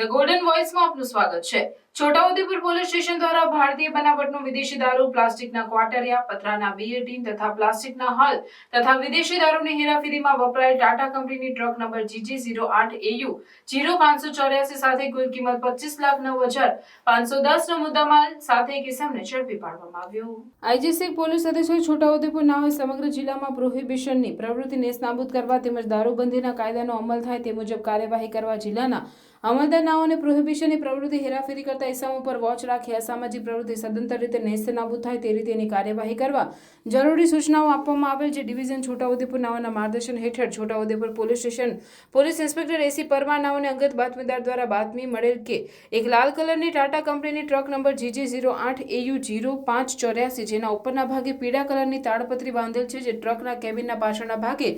The golden વોઇસમાં આપનું સ્વાગત છે. છોટાઉદેપુર પોલીસ સ્ટેશન દ્વારા ભારતીય બનાવટનું વિદેશી દારૂ, પ્લાસ્ટિકના ક્વાટરિયા પતરાના બીયર તથા પ્લાસ્ટિકના હલ તથા વિદેશી દારૂની હેરાફેરીમાં વપરાયેલ ટાટા કંપનીની ટ્રક નંબર જીજી ઝીરો આઠ એયુ, ઝીરો પાંચસો ચોર્યાસી સાથે કુલ કિંમત પચીસ લાખ નવ હજાર પાંચસો દસ નો મુદ્દામાલ સાથે એક ઇસમને ઝડપી પાડવામાં આવ્યો. આઈજીસી પોલીસ અધિક્ષક છોટાઉદેપુર નાઓએ સમગ્ર જિલ્લામાં પ્રોહિબિશનની પ્રવૃત્તિ નેસ્તનાબૂદ કરવા તેમજ દારૂબંધીના કાયદાનો અમલ થાય તે મુજબ કાર્યવાહી કરવા જિલ્લાના અમલદાર નાઓને પ્રોહિબિશનની પ્રવૃત્તિ હેરાફેરી કરતા ઇસમો ઉપર વોચ રાખી અસામાજિક પ્રવૃત્તિ સદંતર રીતે નેસ્તનાબૂદ થાય તે રીતે એની કાર્યવાહી કરવા જરૂરી સૂચનાઓ આપવામાં આવેલ છે. ડિવિઝન છોટાઉદેપુર નાવાના માર્ગદર્શન હેઠળ Chhota Udepur police station police inspector A C Parmar નાઓને અંગત બાતમીદાર દ્વારા બાતમી મળેલ કે એક લાલ કલરની ટાટા કંપનીની ટ્રક નંબર જીજી ઝીરો આઠ એયુ જીરો પાંચ ચોર્યાસી જેના ઉપરના ભાગે પીળા કલરની તાડપત્રી બાંધેલ છે જે ટ્રકના કેબિનના પાછળના ભાગે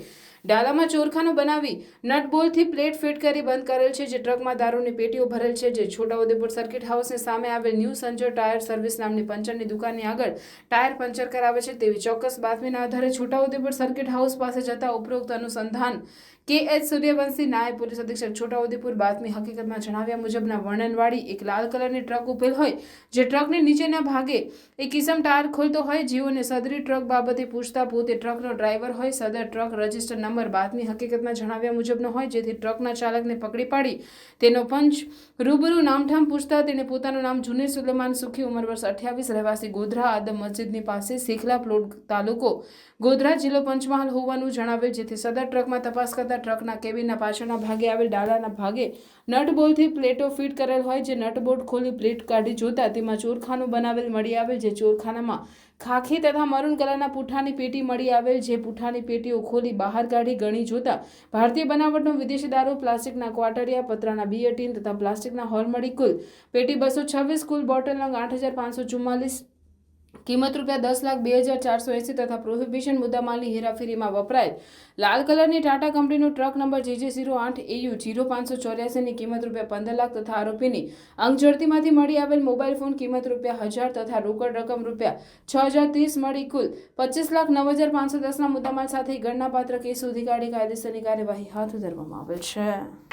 ડાલામાં ચોરખાનું બનાવી નટબોલથી પ્લેટ ફિટ કરી બંધ કરેલ છે. જે ટ્રકમાં દારૂની પેટીઓ ભરેલ છે. જે છોટાઉદેપુર સર્કિટ હાઉસની સામે આવેલ ન્યૂ સંજો ટાયર સર્વિસ નામની પંચરની દુકાનની આગળ ટાયર પંચર કરાવે છે તેવી ચોક્કસ બાતમીના આધારે છોટાઉદેપુર સર્કિટ હાઉસ પાસે જતા ઉપરોક્ત અનુસંધાન કે એચ સૂર્યવંશી નાયબ પોલીસ અધિક્ષક છોટાઉદેપુર બાતમી હકીકતમાં જણાવ્યા મુજબના વર્ણનવાળી એક લાલ કલરની ટ્રક ઉભેલ હોય, જે ટ્રકની નીચેના ભાગે એક કિસમ ટાયર ખોલતો હોય, જીઓને સદરી ટ્રક બાબતે પૂછતા પોતે ટ્રકનો ડ્રાઈવર હોય, સદર ટ્રક રજિસ્ટર નંબર બાતમી હકીકતમાં જણાવ્યા મુજબનો હોય, જેથી ટ્રકના ચાલકને પકડી પાડી તેનો પંચ રૂબરૂ નામઠામ પૂછતા તેણે પોતાનું નામ જુનેર સુલેમાન સુખી ઉંમર વર્ષ અઠ્યાવીસ રહેવાસી ગોધરા આદમ મસ્જિદની પાસે શેખલા પ્લોટ તાલુકો ગોધરા જિલ્લો પંચમહાલ હોવાનું જણાવેલ, જેથી સદર ટ્રકમાં તપાસ કરતા ટ્રકના કેબિનના પાછળના ભાગે આવેલ ડાલાના ભાગે નટબોલથી પ્લેટો ફિટ કરેલ હોય જે નટ બોલ્ટ ખોલી પ્લેટ કાઢી જોતા તેમાં ચોરખાનું બનાવેલ મળી આવેલ જે ચોરખાનામાં ખાખી તથા મરૂન કલરના પૂઠાની પેટી મળી આવેલ જે પૂઠાની પેટીઓ ખોલી બહાર કાઢી ગણી જોતા ભારતીય બનાવટનો વિદેશી દારૂ, પ્લાસ્ટિકના ક્વાટરિયા, પતરાના બિયર ટીન તથા પ્લાસ્ટિકના હોલ કુલ. પેટી બસો છવ્વીસ કુલ બોટલ નંગ આઠ હજાર પાંચસો ચુમ્માલીસ કિંમત રૂપિયા દસ લાખ બે હજાર ચારસો એંસી તથા પ્રોહિબિશન મુદ્દામાલની હેરાફેરીમાં વપરાયેલ લાલ કલરની ટાટા કંપનીનું ટ્રક નંબર જેજે ઝીરો આઠ એયુ જીરો પાંચસો ચોર્યાસીની કિંમત રૂપિયા પંદર લાખ તથા આરોપીની અંગ ઝડતીમાંથી મળી આવેલ મોબાઈલ ફોન કિંમત રૂપિયા હજાર તથા રોકડ રકમ રૂપિયા છ હજાર ત્રીસ મળી કુલ પચીસ લાખ નવ હજાર પાંચસો દસના મુદ્દામાલ સાથે ગણનાપાત્ર કેસ સુધી કાઢી કાયદેસરની કાર્યવાહી હાથ ધરવામાં આવેલ છે.